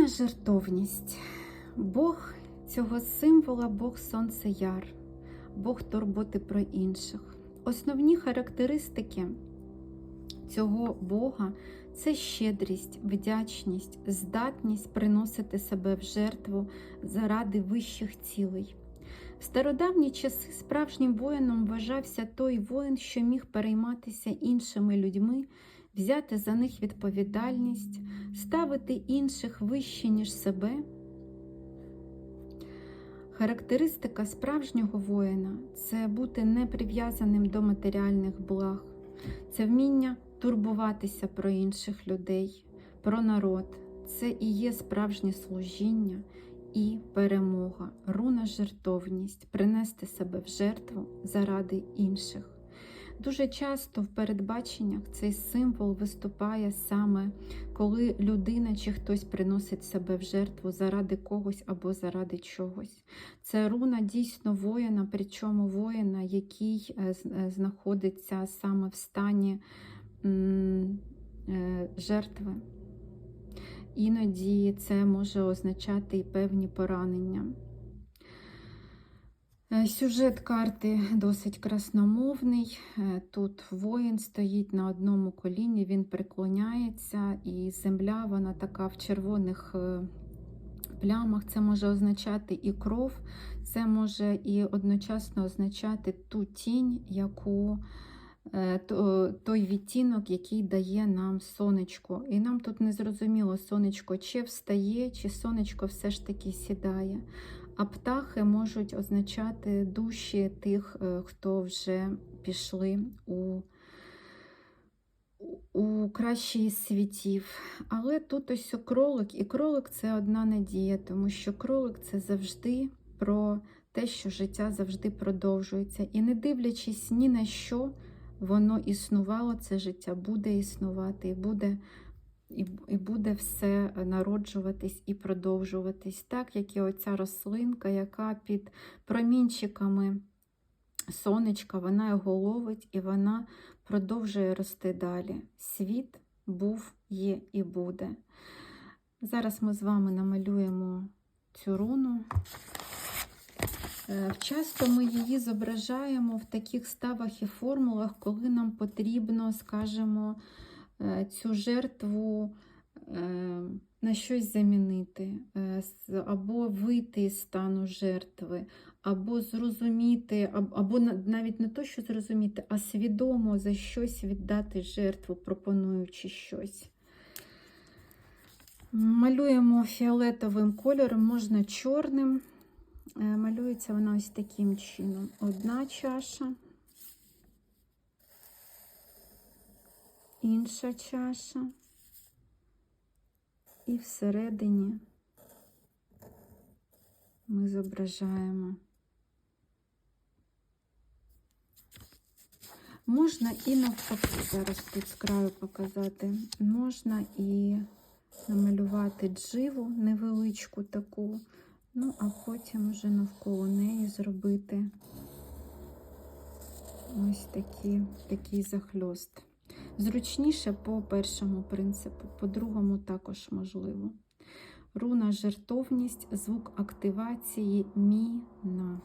Руна жертовність. Бог цього символа Бог Сонце Яр, Бог турботи про інших. Основні характеристики цього Бога це щедрість, вдячність, здатність приносити себе в жертву заради вищих цілей. В стародавні часи справжнім воїном вважався той воїн, що міг перейматися іншими людьми, взяти за них відповідальність, ставити інших вище, ніж себе. Характеристика справжнього воїна це бути неприв'язаним до матеріальних благ, це вміння турбуватися про інших людей, про народ. Це і є справжнє служіння і перемога, руна жертовність, принести себе в жертву заради інших. Дуже часто в передбаченнях цей символ виступає саме коли людина чи хтось приносить себе в жертву заради когось або заради чогось. Це руна дійсно воїна, причому воїна, який е, е, знаходиться саме в стані е, жертви. Іноді це може означати і певні поранення. Сюжет карти досить красномовний. Е, Тут воїн стоїть на одному коліні, він преклоняється, і земля вона така в червоних е, плямах. Це може означати і кров, це може і одночасно означати ту тінь, яку е, той відтінок, який дає нам сонечко. І нам тут не зрозуміло, сонечко чи встає, чи сонечко все ж таки сідає. А птахи можуть означати душі тих, е, хто вже пішли у, у кращий світів. Але тут ось кролик, і кролик це одна надія, тому що кролик це завжди про те, що життя завжди продовжується. І не дивлячись ні на що, воно існувало, це життя буде існувати і буде і, і буде все народжуватись і продовжуватись, так як і оця рослинка, яка під промінчиками сонечка, вона його ловить і вона продовжує рости далі. Світ був, є і буде. Зараз ми з вами намалюємо цю руну. Е, Часто ми її зображаємо в таких ставах і формулах, коли нам потрібно, скажімо, е, цю жертву е, на щось замінити, е, або вийти з стану жертви, або зрозуміти, або навіть не то, що зрозуміти, а свідомо за щось віддати жертву, пропонуючи щось. Малюємо фіолетовим кольором, можна чорним. Е, Малюється вона ось таким чином. Одна чаша, інша чаша, і всередині ми зображаємо. Можна і навпаки, зараз тут з краю показати, можна і намалювати дживу невеличку таку, ну а потім вже навколо неї зробити ось такі, такий захльост. Зручніше по першому принципу, по другому також можливо. Руна жертовність, звук активації мі на.